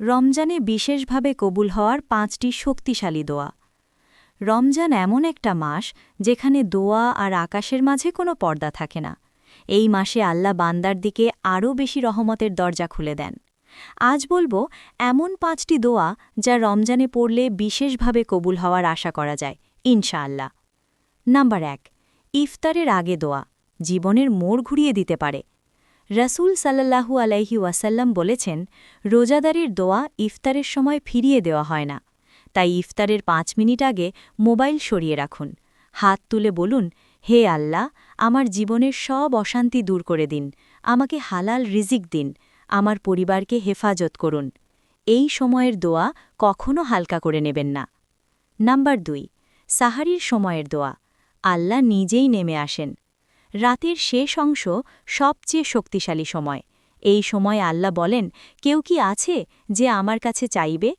রমজানে বিশেষভাবে কবুল হওয়ার পাঁচটি শক্তিশালী দোয়া। রমজান এমন একটা মাস যেখানে দোয়া আর আকাশের মাঝে কোনো পর্দা থাকে না। এই মাসে আল্লাহ বান্দার দিকে আরও বেশি রহমতের দরজা খুলে দেন। আজ বলব, এমন পাঁচটি দোয়া যা রমজানে পড়লে বিশেষভাবে কবুল হওয়ার আশা করা যায়, ইনশাআল্লাহ। নাম্বার এক, ইফতারের আগে দোয়া। জীবনের মোড় ঘুরিয়ে দিতে পারে। রাসূল সাল্লাল্লাহু আলাইহি ওয়াসাল্লাম বলেছেন, রোজাদারির দোয়া ইফতারের সময় ফিরিয়ে দেওয়া হয় না। তাই ইফতারের পাঁচ মিনিট আগে মোবাইল সরিয়ে রাখুন। হাত তুলে বলুন, হে আল্লাহ, আমার জীবনের সব অশান্তি দূর করে দিন। আমাকে হালাল রিজিক দিন। আমার পরিবারকে হেফাজত করুন। এই সময়ের দোয়া কখনো হালকা করে নেবেন না। নাম্বার দুই, সাহারির সময়ের দোয়া। আল্লাহ নিজেই নেমে আসেন। রাতের শেষ অংশ সবচেয়ে শক্তিশালী সময়। এই সময় আল্লাহ বলেন, কেউ কি আছে যে আমার কাছে চাইবে?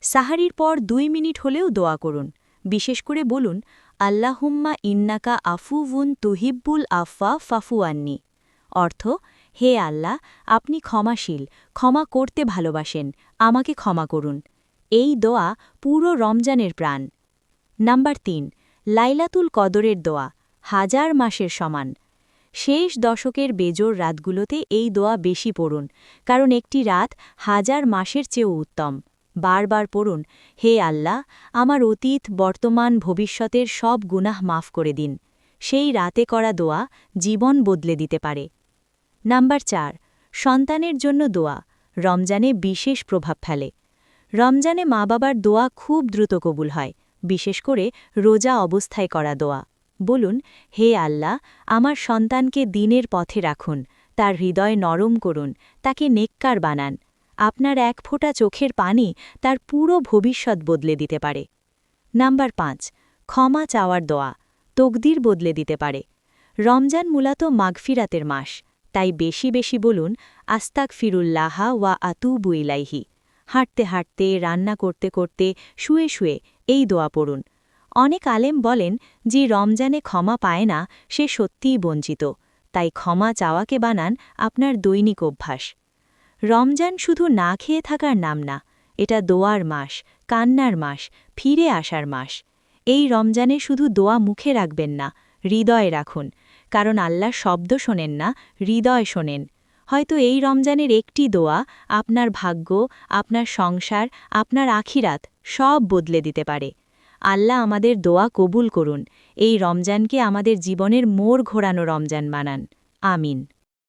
সাহারির পর দুই মিনিট হলেও দোয়া করুন। বিশেষ করে বলুন, আল্লাহুম্মা ইন্নাকা আফুউন তুহিব্বুল আফা ফাফুয়ান্নি অর্থ, হে আল্লাহ, আপনি ক্ষমাশীল, ক্ষমা করতে ভালোবাসেন, আমাকে ক্ষমা করুন। এই দোয়া পুরো রমজানের প্রাণ। নাম্বার তিন, লাইলাতুল কদরের দোয়া। হাজার মাসের সমান। শেষ দশকের বেজোর রাতগুলোতে এই দোয়া বেশি পড়ুন, কারণ একটি রাত হাজার মাসের চেয়েও উত্তম। বারবার পড়ুন, হে আল্লাহ, আমার অতীত, বর্তমান, ভবিষ্যতের সব গুনাহ মাফ করে দিন। সেই রাতে করা দোয়া জীবন বদলে দিতে পারে। নাম্বার চার, সন্তানের জন্য দোয়া। রমজানে বিশেষ প্রভাব ফেলে। রমজানে মা বাবার দোয়া খুব দ্রুত কবুল হয়, বিশেষ করে রোজা অবস্থায় করা দোয়া। বলুন, হে আল্লাহ, আমার সন্তানকে দিনের পথে রাখুন, তার হৃদয় নরম করুন, তাকে নেককার বানান। আপনার এক ফোঁটা চোখের পানি তার পুরো ভবিষ্যৎ বদলে দিতে পারে। নাম্বার পাঁচ, ক্ষমা চাওয়ার দোয়া, তকদির বদলে দিতে পারে। রমজান মূলত মাগফিরাতের মাস, তাই বেশি বেশি বলুন আস্তাক ফিরুল্লাহা ওয়া আতুবু ইলাইহি। হাঁটতে হাঁটতে, রান্না করতে করতে, শুয়ে শুয়ে এই দোয়া পড়ুন। অনেক আলেম বলেন, যে রমজানে ক্ষমা পায় না, সে সত্যিই বঞ্চিত। তাই ক্ষমা চাওয়াকে বানান আপনার দৈনিক অভ্যাস। রমজান শুধু না খেয়ে থাকার নাম না, এটা দোয়ার মাস, কান্নার মাস, ফিরে আসার মাস। এই রমজানে শুধু দোয়া মুখে রাখবেন না, হৃদয়ে রাখুন। কারণ আল্লাহ শব্দ শোনেন না, হৃদয় শোনেন। হয়তো এই রমজানের একটি দোয়া আপনার ভাগ্য, আপনার সংসার, আপনার আখিরাত সব বদলে দিতে পারে। আল্লাহ আমাদের দোয়া কবুল করুন। এই রমজানকে আমাদের জীবনের মোড় ঘোরানো রমজান বানান। আমিন।